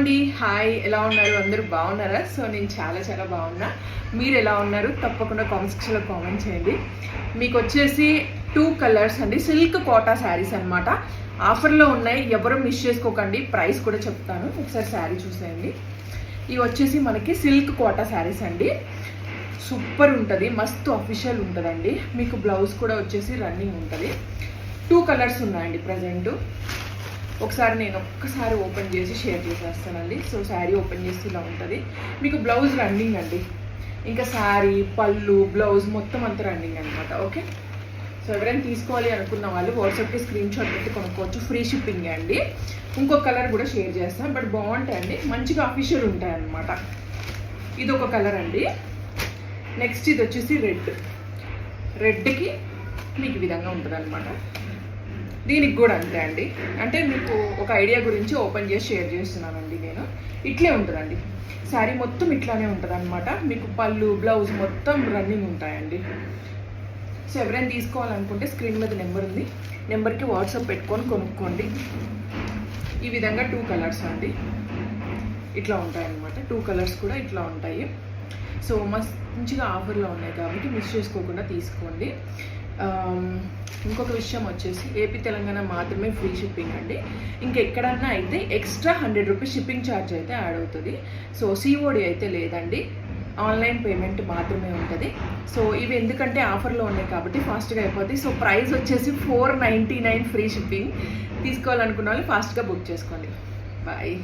అండి. హాయ్ ఎలా ఉన్నారు? అందరూ బాగున్నారా? సో నేను చాలా చాలా బాగున్నా. మీరు ఎలా ఉన్నారు? తప్పకుండా కామెంట్ సెక్షన్లో కామెంట్ చేయండి. మీకు వచ్చేసి టూ కలర్స్ అండి. సిల్క్ కోటా శారీస్ అన్నమాట. ఆఫర్లో ఉన్నాయి. ఎవరు మిస్ చేసుకోకండి. ప్రైస్ కూడా చెప్తాను. ఒకసారి శారీ చూసేయండి. ఇవి వచ్చేసి మనకి సిల్క్ కోటా శారీస్ అండి. సూపర్ ఉంటుంది. మస్తు అఫీషియల్ ఉంటుందండి. మీకు బ్లౌజ్ కూడా వచ్చేసి రన్నింగ్ ఉంటుంది. టూ కలర్స్ ఉన్నాయండి ప్రజెంటు ఒకసారి నేను ఒక్కసారి ఓపెన్ చేసి షేర్ చేసేస్తానండి సో శారీ ఓపెన్ చేసి ఇలా ఉంటుంది. మీకు బ్లౌజ్ రన్నింగ్ అండి. ఇంకా శారీ పళ్ళు బ్లౌజ్ మొత్తం అంతా రన్నింగ్ అనమాట ఓకే? సో ఎవరైనా తీసుకోవాలి అనుకున్న వాళ్ళు వాట్సాప్కి స్క్రీన్ షాట్ పెట్టి కొనుక్కోవచ్చు. ఫ్రీ షిప్పింగ్ అండి. ఇంకో కలర్ కూడా షేర్ చేస్తాను. బట్ బాగుంటాయండి మంచిగా అఫీషియల్ ఉంటాయి అన్నమాట. ఇది ఒక కలర్ అండి. నెక్స్ట్ ఇది వచ్చేసి రెడ్. రెడ్కి మీకు విధంగా ఉంటుంది దీనికి కూడా అంతే అండి. అంటే మీకు ఒక ఐడియా గురించి ఓపెన్ చేసి షేర్ చేస్తున్నానండి నేను. ఇట్లే ఉంటుందండి. శారీ మొత్తం ఇట్లానే ఉంటుంది అనమాట మీకు పళ్ళు బ్లౌజ్ మొత్తం రన్నింగ్ ఉంటాయండి. సో ఎవరైనా తీసుకోవాలనుకుంటే స్క్రీన్ మీద నెంబర్ ఉంది. నెంబర్కి వాట్సాప్ పెట్టుకొని కొనుక్కోండి. ఈ విధంగా టూ కలర్స్ అండి. ఇట్లా ఉంటాయన్నమాట. టూ కలర్స్ కూడా ఇట్లా ఉంటాయి. సో మంచిగా ఆఫర్లో ఉన్నాయి కాబట్టి మిస్ చేసుకోకుండా తీసుకోండి. ఇంకొక విషయం వచ్చేసి ఏపీ తెలంగాణ మాత్రమే ఫ్రీ షిప్పింగ్ అండి. ఇంకెక్కడన్నా అయితే extra hundred rupees shipping charge అయితే యాడ్ అవుతుంది. సో సిఓడి అయితే లేదండి. ఆన్లైన్ పేమెంట్ మాత్రమే ఉంటుంది. సో ఇవి ఎందుకంటే ఆఫర్లో ఉన్నాయి కాబట్టి ఫాస్ట్గా అయిపోతుంది సో ప్రైస్ వచ్చేసి four ninety nine free shipping తీసుకోవాలనుకున్న వాళ్ళు ఫాస్ట్గా బుక్ చేసుకోండి. బాయ్